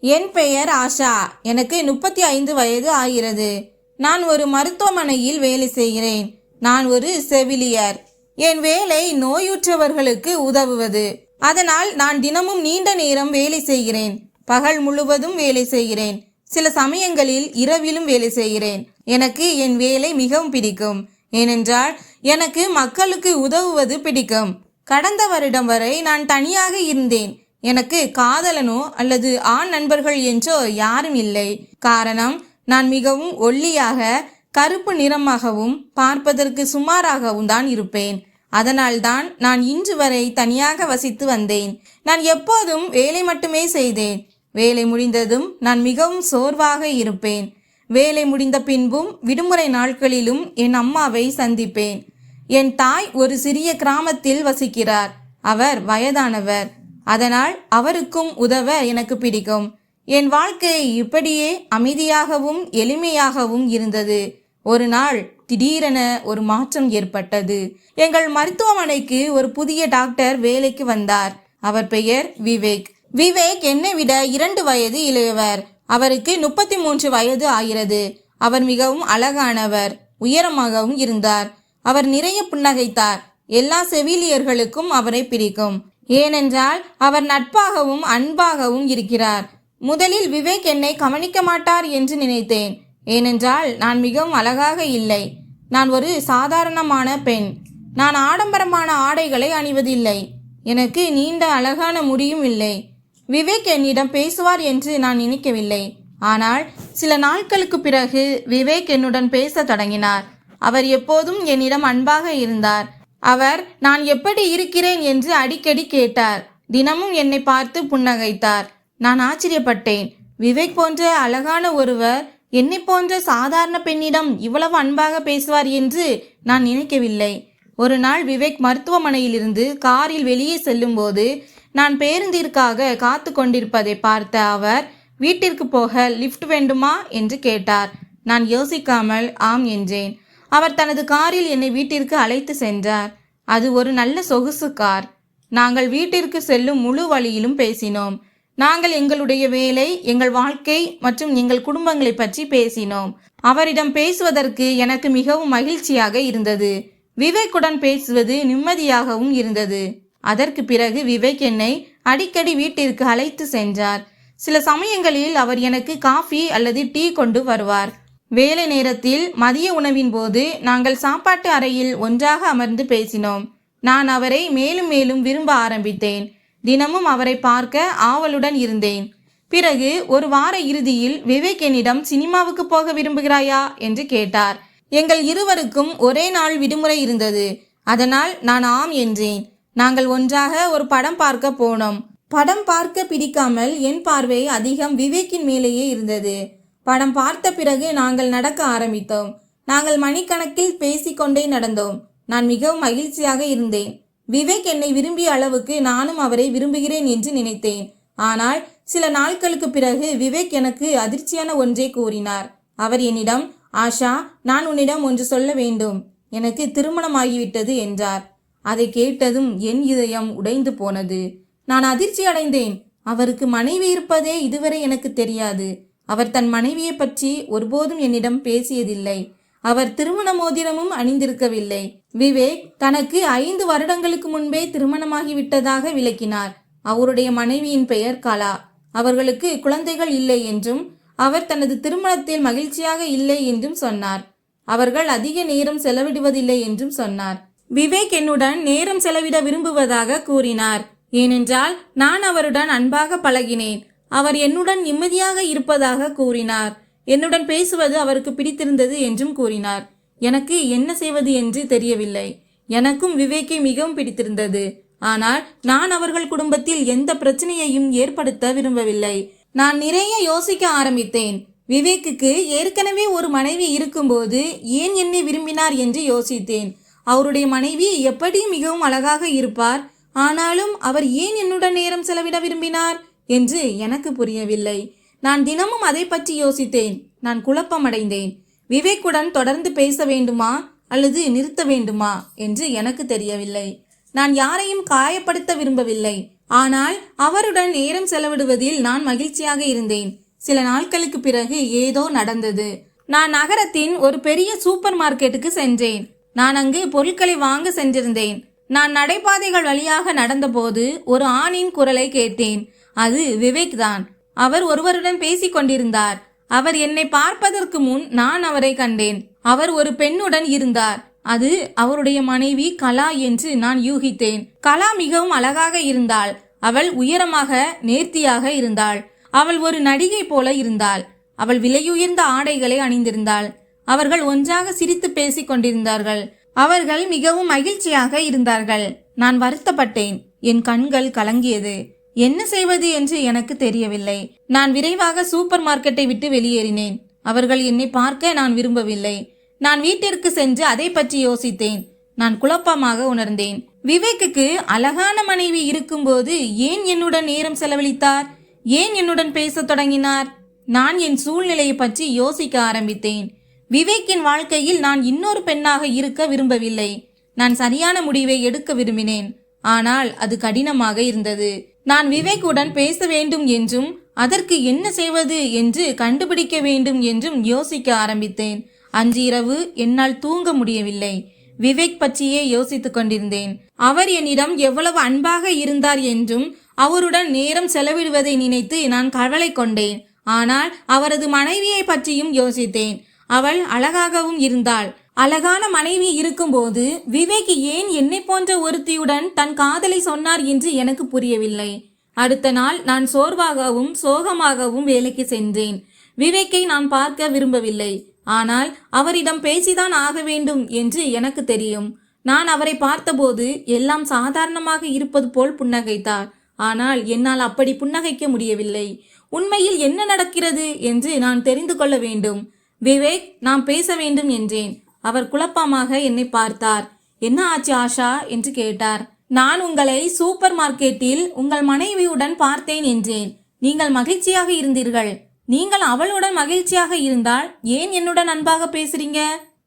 என் பெயர் ஆஷா. எனக்கு முப்பத்தி ஐந்து வயது ஆகிறது. நான் ஒரு மருத்துவமனையில் வேலை செய்கிறேன். நான் ஒரு செவிலியர். என் வேலை நோயுற்றவர்களுக்கு உதவுவது. அதனால் நான் தினமும் நீண்ட நேரம் வேலை செய்கிறேன். பகல் முழுவதும் வேலை செய்கிறேன். சில சமயங்களில் இரவிலும் வேலை செய்கிறேன். எனக்கு என் வேலை மிகவும் பிடிக்கும். ஏனென்றால் எனக்கு மக்களுக்கு உதவுவது பிடிக்கும். கடந்த வருடம் வரை நான் தனியாக இருந்தேன். எனக்கு காதலனோ அல்லது ஆண் நண்பர்கள் என்றோ யாரும் இல்லை. காரணம் நான் மிகவும் ஒல்லியாக கருப்பு நிறமாகவும் பார்ப்பதற்கு சுமாராகவும் தான் இருப்பேன். அதனால்தான் நான் இன்று வரை தனியாக வசித்து வந்தேன். நான் எப்போதும் வேலை மட்டுமே செய்தேன். வேலை முடிந்ததும் நான் மிகவும் சோர்வாக இருப்பேன். வேலை முடிந்த பின்பும் விடுமுறை நாட்களிலும் என் அம்மாவை சந்திப்பேன். என் தாய் ஒரு சிறிய கிராமத்தில் வசிக்கிறார். அவர் வயதானவர். அதனால் அவருக்கும் உதவ எனக்கு பிடிக்கும். என் வாழ்க்கை இப்படியே அமைதியாகவும் எளிமையாகவும் இருந்தது. ஒரு நாள் திடீரென ஒரு மாற்றம் ஏற்பட்டது. எங்கள் மருத்துவமனைக்கு ஒரு புதிய டாக்டர் வேலைக்கு வந்தார். அவர் பெயர் விவேக். விவேக் என்னை விட இரண்டு வயது இளையவர். அவருக்கு முப்பத்தி மூன்று வயது ஆகிறது. அவர் மிகவும் அழகானவர் உயரமாகவும் இருந்தார். அவர் நிறைய புன்னகைத்தார். எல்லா செவிலியர்களுக்கும் அவரை பிடிக்கும். ஏனென்றால் அவர் நட்பாகவும் அன்பாகவும் இருக்கிறார். முதலில் விவேக் என்னை கவனிக்க மாட்டார் என்று நினைத்தேன். ஏனென்றால் நான் மிகவும் அழகாக இல்லை. நான் ஒரு சாதாரணமான பெண். நான் ஆடம்பரமான ஆடைகளை அணிவதில்லை. எனக்கு நீண்ட அழகான முடியும் இல்லை. விவேக் என்னிடம் பேசுவார் என்று நான் நினைக்கவில்லை. ஆனால் சில நாட்களுக்கு பிறகு விவேக் என்னுடன் பேசத் தொடங்கினார். அவர் எப்போதும் என்னிடம் அன்பாக இருந்தார். அவர் நான் எப்படி இருக்கிறேன்? என்று அடிக்கடி கேட்டார். தினமும் என்னை பார்த்து புன்னகைத்தார். நான் ஆச்சரியப்பட்டேன். விவேக் போன்ற அழகான ஒருவர் என்னை போன்ற சாதாரண பெண்ணிடம் இவ்வளவு அன்பாக பேசுவார் என்று நான் நினைக்கவில்லை. ஒரு நாள் விவேக் மருத்துவமனையிலிருந்து காரில் வெளியே செல்லும்போது நான் பேருந்திற்காக காத்து கொண்டிருப்பதை பார்த்த அவர் வீட்டிற்கு போக லிஃப்ட் வேண்டுமா? என்று கேட்டார். நான் யோசிக்காமல் ஆம் என்றேன். அவர் தனது காரில் என்னை வீட்டிற்கு அழைத்து சென்றார். அது ஒரு நல்ல சொகுசு கார். நாங்கள் வீட்டிற்கு செல்லும் முழு வழியிலும் பேசினோம். நாங்கள் எங்களுடைய வேலை எங்கள் வாழ்க்கை மற்றும் எங்கள் குடும்பங்களை பற்றி பேசினோம். அவரிடம் பேசுவதற்கு எனக்கு மிகவும் மகிழ்ச்சியாக இருந்தது. விவேக்குடன் பேசுவது நிம்மதியாகவும் இருந்தது. அதற்கு பிறகு விவேக் என்னை அடிக்கடி வீட்டிற்கு அழைத்து சென்றார். சில சமயங்களில் அவர் எனக்கு காஃபி அல்லது டீ கொண்டு வருவார். வேலை நேரத்தில் மதிய உணவின் போது நாங்கள் சாப்பாட்டு அறையில் ஒன்றாக அமர்ந்து பேசினோம். நான் அவரை மேலும் மேலும் விரும்ப ஆரம்பித்தேன். தினமும் அவரை பார்க்க ஆவலுடன் இருந்தேன். பிறகு ஒரு வார இறுதியில் விவேக் என்னிடம் சினிமாவுக்கு போக விரும்புகிறாயா? என்று கேட்டார். எங்கள் இருவருக்கும் ஒரே நாள் விடுமுறை இருந்தது. அதனால் நான் ஆம் என்றேன். நாங்கள் ஒன்றாக ஒரு படம் பார்க்க போனோம். படம் பார்க்க பிடிக்காமல் என் பார்வை அதிகம் விவேக்கின் மேலேயே இருந்தது. படம் பார்த்த பிறகு நாங்கள் நடக்க ஆரம்பித்தோம். நாங்கள் மணிக்கணக்கில் பேசிக்கொண்டே நடந்தோம். நான் மிகவும் மகிழ்ச்சியாக இருந்தேன். விவேக் என்னை விரும்பிய அளவுக்கு நானும் அவரை விரும்புகிறேன் என்று நினைத்தேன். ஆனால் சில நாட்களுக்கு பிறகு விவேக் எனக்கு அதிர்ச்சியான ஒன்றை கூறினார். அவர் என்னிடம் ஆஷா நான் உன்னிடம் ஒன்று சொல்ல வேண்டும். எனக்கு திருமணமாகிவிட்டது என்றார். அதை கேட்டதும் என் இதயம் உடைந்து போனது. நான் அதிர்ச்சி அடைந்தேன் அவருக்கு மனைவி இருப்பதே இதுவரை எனக்கு தெரியாது. அவர் தன் மனைவியை பற்றி ஒருபோதும் என்னிடம் பேசியதில்லை. அவர் திருமண மோதிரமும் அணிந்திருக்கவில்லை. விவேக் தனக்கு ஐந்து வருடங்களுக்கு முன்பே திருமணமாகிவிட்டதாக விளக்கினார். அவருடைய மனைவியின் பெயர் கலா. அவர்களுக்கு குழந்தைகள் இல்லை என்றும் அவர் தனது திருமணத்தில் மகிழ்ச்சியாக இல்லை என்றும் சொன்னார். அவர்கள் அதிக நேரம் செலவிடுவதில்லை என்றும் சொன்னார். விவேக் என்னுடன் நேரம் செலவிட விரும்புவதாக கூறினார். ஏனென்றால் நான் அவருடன் அன்பாக பழகினேன். அவர் என்னுடன் நிம்மதியாக இருப்பதாக கூறினார். என்னுடன் பேசுவது அவருக்கு பிடித்திருந்தது என்றும் கூறினார். எனக்கு என்ன செய்வது என்று தெரியவில்லை. எனக்கும் விவேக்கை மிகவும் பிடித்திருந்தது. ஆனால் நான் அவர்கள் குடும்பத்தில் எந்த பிரச்சனையையும் ஏற்படுத்த விரும்பவில்லை. நான் நிறைய யோசிக்க ஆரம்பித்தேன். விவேக்குக்கு ஏற்கனவே ஒரு மனைவி இருக்கும்போது ஏன் என்னை விரும்பினார் என்று யோசித்தேன். அவருடைய மனைவி எப்படி மிகவும் அழகாக இருப்பார். ஆனாலும் அவர் ஏன் என்னுடன் நேரம் செலவிட விரும்பினார்? என்று எனக்கு புரியவில்லை. நான் தினமும் அதை பற்றி யோசித்தேன். நான் குழப்பமடைந்தேன். விவேக்குடன் தொடர்ந்து பேச வேண்டுமா? அல்லது நிறுத்த வேண்டுமா? என்று எனக்கு தெரியவில்லை. நான் யாரையும் காயப்படுத்த விரும்பவில்லை. ஆனால் அவருடன் நேரம் செலவிடுவதில் நான் மகிழ்ச்சியாக இருந்தேன். சில நாட்களுக்கு பிறகு ஏதோ நடந்தது. நான் நகரத்தின் ஒரு பெரிய சூப்பர் மார்க்கெட்டுக்கு சென்றேன். நான் அங்கு பொருட்களை வாங்க சென்றிருந்தேன். நான் நடைபாதைகள் வழியாக நடந்தபோது ஒரு ஆணின் குரலை கேட்டேன். அது விவேக் தான். அவர் ஒருவருடன் பேசிக் கொண்டிருந்தார். அவர் என்னை பார்ப்பதற்கு முன் நான் அவரை கண்டேன். அவர் ஒரு பெண்ணுடன் இருந்தார். அது அவருடைய மனைவி கலா என்று நான் யூகித்தேன். கலா மிகவும் அழகாக இருந்தாள். அவள் உயரமாக நேர்த்தியாக இருந்தாள். அவள் ஒரு நடிகை போல இருந்தாள். அவள் விலையுயர்ந்த ஆடைகளை அணிந்திருந்தாள். அவர்கள் ஒன்றாக சிரித்து பேசிக் கொண்டிருந்தார்கள். அவர்கள் மிகவும் மகிழ்ச்சியாக இருந்தார்கள். நான் வருத்தப்பட்டேன். என் கண்கள் கலங்கியது. என்ன செய்வது என்று எனக்கு தெரியவில்லை. நான் விரைவாக சூப்பர் மார்க்கெட்டை விட்டு வெளியேறினேன். அவர்கள் என்னை பார்க்க நான் விரும்பவில்லை. நான் வீட்டிற்கு சென்று அதை பற்றி யோசித்தேன். நான் குழப்பமாக உணர்ந்தேன். விவேக்குக்கு அழகான மனைவி இருக்கும்போது ஏன் என்னுடன் நேரம் செலவழித்தார்? ஏன் என்னுடன் பேசத் தொடங்கினார்? நான் என் சூழ்நிலையை பற்றி யோசிக்க ஆரம்பித்தேன். விவேக்கின் வாழ்க்கையில் நான் இன்னொரு பெண்ணாக இருக்க விரும்பவில்லை. நான் சரியான முடிவை எடுக்க விரும்பினேன். ஆனால் அது கடினமாக இருந்தது. நான் விவேக்குடன் பேச வேண்டும் என்றும் அதற்கு என்ன செய்வது என்று கண்டுபிடிக்க வேண்டும் என்றும் யோசிக்க ஆரம்பித்தேன். அன்று இரவு என்னால் தூங்க முடியவில்லை. விவேக் பற்றியே யோசித்துக் கொண்டிருந்தேன். அவர் என்னிடம் எவ்வளவு அன்பாக இருந்தார் என்றும் அவருடன் நேரம் செலவிடுவதை நினைத்து நான் கவலை கொண்டேன். ஆனால் அவரது மனைவியை பற்றியும் யோசித்தேன். அவள் அழகாகவும் இருந்தாள். அழகான மனைவி இருக்கும்போது விவேக் ஏன் என்னை போன்ற ஒருத்தியுடன் தன் காதலை சொன்னார் என்று எனக்கு புரியவில்லை. அடுத்த நாள் நான் சோர்வாகவும் சோகமாகவும் வேலைக்கு சென்றேன். விவேக்கை நான் பார்க்க விரும்பவில்லை. ஆனால் அவரிடம் பேசிதான் ஆக வேண்டும் என்று எனக்கு தெரியும். நான் அவரை பார்த்தபோது எல்லாம் சாதாரணமாக இருப்பது போல் புன்னகைத்தார். ஆனால் என்னால் அப்படி புன்னகைக்க முடியவில்லை. உண்மையில் என்ன நடக்கிறது என்று நான் தெரிந்து கொள்ள வேண்டும். விவேக் நாம் பேச வேண்டும் என்றேன். அவர் குழப்பமாக என்னை பார்த்தார். என்ன ஆச்சு ஆஷா என்று கேட்டார். நான் உங்களை சூப்பர் மார்க்கெட்டில் உங்கள் மனைவியுடன் பார்த்தேன் என்றேன். நீங்கள் மகிழ்ச்சியாக இருந்தீர்கள். நீங்கள் அவளுடன் மகிழ்ச்சியாக இருந்தால் ஏன் என்னுடன் அன்பாக பேசுறீங்க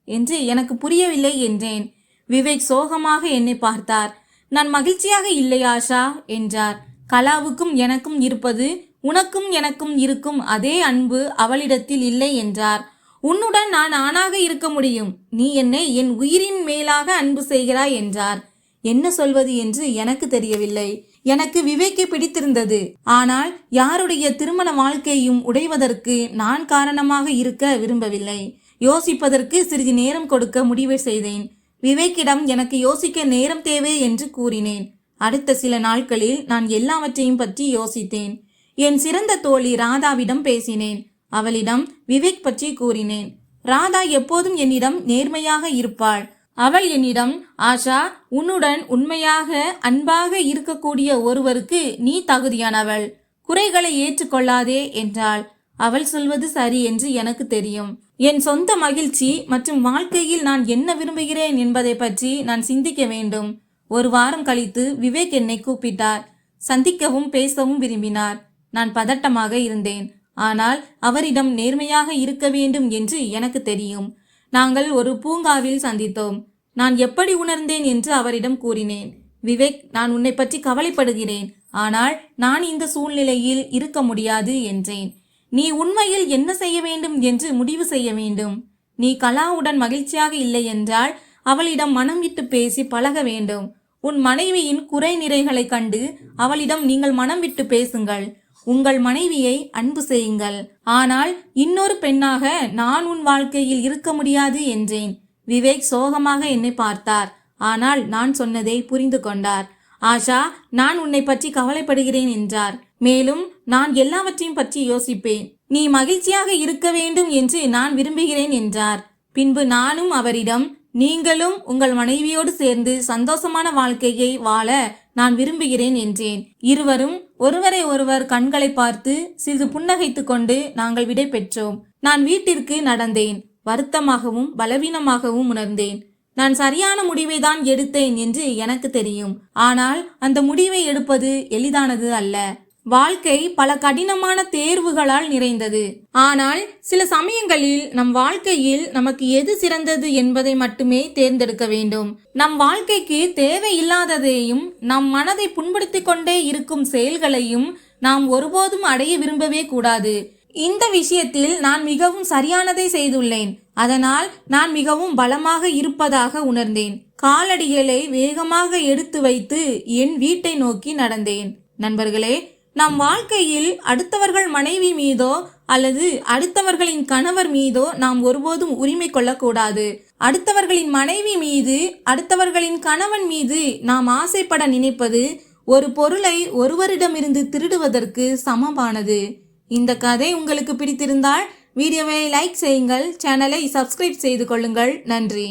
என்று எனக்கு புரியவில்லை என்றேன். விவேக் சோகமாக என்னை பார்த்தார். நான் மகிழ்ச்சியாக இல்லை ஆஷா என்றார். கலாவுக்கும் எனக்கும் இருப்பது உனக்கும் எனக்கும் இருக்கும் அதே அன்பு அவளிடத்தில் இல்லை என்றார். உன்னுடன் நான் ஆணாக இருக்க முடியும். நீ என்னை என் உயிரின் மேலாக அன்பு செய்கிறாய் என்றார். என்ன சொல்வது என்று எனக்கு தெரியவில்லை. எனக்கு விவேக்கை பிடித்திருந்தது. ஆனால் யாருடைய திருமண வாழ்க்கையும் உடைவதற்கு நான் காரணமாக இருக்க விரும்பவில்லை. யோசிப்பதற்கு சிறிது நேரம் கொடுக்க முடிவு செய்தேன். விவேக்கிடம் எனக்கு யோசிக்க நேரம் தேவை என்று கூறினேன். அடுத்த சில நாட்களில் நான் எல்லாவற்றையும் பற்றி யோசித்தேன். என் சிறந்த தோழி ராதாவிடம் பேசினேன். அவளிடம் விவேக் பற்றி கூறினேன். ராதா எப்போதும் என்னிடம் நேர்மையாக இருப்பாள். அவள் என்னிடம் ஆஷா உன்னுடன் உண்மையாக அன்பாக இருக்கக்கூடிய ஒருவருக்கு நீ தகுதியானவள். குறைகளை ஏற்றுக்கொள்ளாதே என்றாள். அவள் சொல்வது சரி என்று எனக்கு தெரியும். என் சொந்த மகிழ்ச்சி மற்றும் வாழ்க்கையில் நான் என்ன விரும்புகிறேன் என்பதை பற்றி நான் சிந்திக்க வேண்டும். ஒரு வாரம் கழித்து விவேக் என்னை கூப்பிட்டார். சந்திக்கவும் பேசவும் விரும்பினார். நான் பதட்டமாக இருந்தேன். ஆனால் அவரிடம் நேர்மையாக இருக்க வேண்டும் என்று எனக்கு தெரியும். நாங்கள் ஒரு பூங்காவில் சந்தித்தோம். நான் எப்படி உணர்ந்தேன் என்று அவரிடம் கூறினேன். விவேக் நான் உன்னை பற்றி கவலைப்படுகிறேன். ஆனால் நான் இந்த சூழ்நிலையில் இருக்க முடியாது என்றேன். நீ உண்மையில் என்ன செய்ய வேண்டும் என்று முடிவு செய்ய வேண்டும். நீ கலாவுடன் மகிழ்ச்சியாக இல்லை என்றால் அவளிடம் மனம் விட்டு பேசி பழக வேண்டும். உன் மனைவியின் குறை நிறைகளை கண்டு அவளிடம் நீங்கள் மனம் விட்டு பேசுங்கள். உங்கள் மனைவியை அன்பு செய்யுங்கள். ஆனால் இன்னொரு பெண்ணாக நான் உன் வாழ்க்கையில் இருக்க முடியாது என்றேன். விவேக் சோகமாக என்னை பார்த்தார். ஆனால் நான் சொன்னதை புரிந்து கொண்டார். ஆஷா நான் உன்னை பற்றி கவலைப்படுகிறேன் என்றார். மேலும் நான் எல்லாவற்றையும் பற்றி யோசிப்பேன். நீ மகிழ்ச்சியாக இருக்க வேண்டும் என்று நான் விரும்புகிறேன் என்றார். பின்பு நானும் அவரிடம் நீங்களும் உங்கள் மனைவியோடு சேர்ந்து சந்தோஷமான வாழ்க்கையை வாழ நான் விரும்புகிறேன் என்றேன். இருவரும் ஒருவரை ஒருவர் கண்களை பார்த்து சிறிது புன்னகைத்துக் கொண்டு நாங்கள் விடை பெற்றோம். நான் வீட்டிற்கு நடந்தேன். வருத்தமாகவும் பலவீனமாகவும் உணர்ந்தேன். நான் சரியான முடிவை தான் எடுத்தேன் என்று எனக்கு தெரியும். ஆனால் அந்த முடிவை எடுப்பது எளிதானது அல்ல. வாழ்க்கை பல கடினமான தேர்வுகளால் நிறைந்தது. ஆனால் சில சமயங்களில் நம் வாழ்க்கையில் நமக்கு எது சிறந்தது என்பதை மட்டுமே தேர்ந்தெடுக்க வேண்டும். நம் வாழ்க்கைக்கு தேவையில்லாததையும் நம் மனதை புண்படுத்திக் கொண்டே இருக்கும் செயல்களையும் நாம் ஒருபோதும் அடைய விரும்பவே கூடாது. இந்த விஷயத்தில் நான் மிகவும் சரியானதை செய்துள்ளேன். அதனால் நான் மிகவும் பலமாக இருப்பதாக உணர்ந்தேன். காலடிகளை வேகமாக எடுத்து வைத்து என் வீட்டை நோக்கி நடந்தேன். நண்பர்களே நம் வாழ்க்கையில் அடுத்தவர்கள் மனைவி மீதோ அல்லது அடுத்தவர்களின் கணவர் மீதோ நாம் ஒருபோதும் உரிமை கொள்ளக்கூடாது. அடுத்தவர்களின் மனைவி மீது அடுத்தவர்களின் கணவன் மீது நாம் ஆசைப்பட நினைப்பது ஒரு பொருளை ஒருவரிடமிருந்து திருடுவதற்கு சமமானது. இந்த கதை உங்களுக்கு பிடித்திருந்தால் வீடியோவை லைக் செய்யுங்கள் சேனலை சப்ஸ்கிரைப் செய்து கொள்ளுங்கள். நன்றி.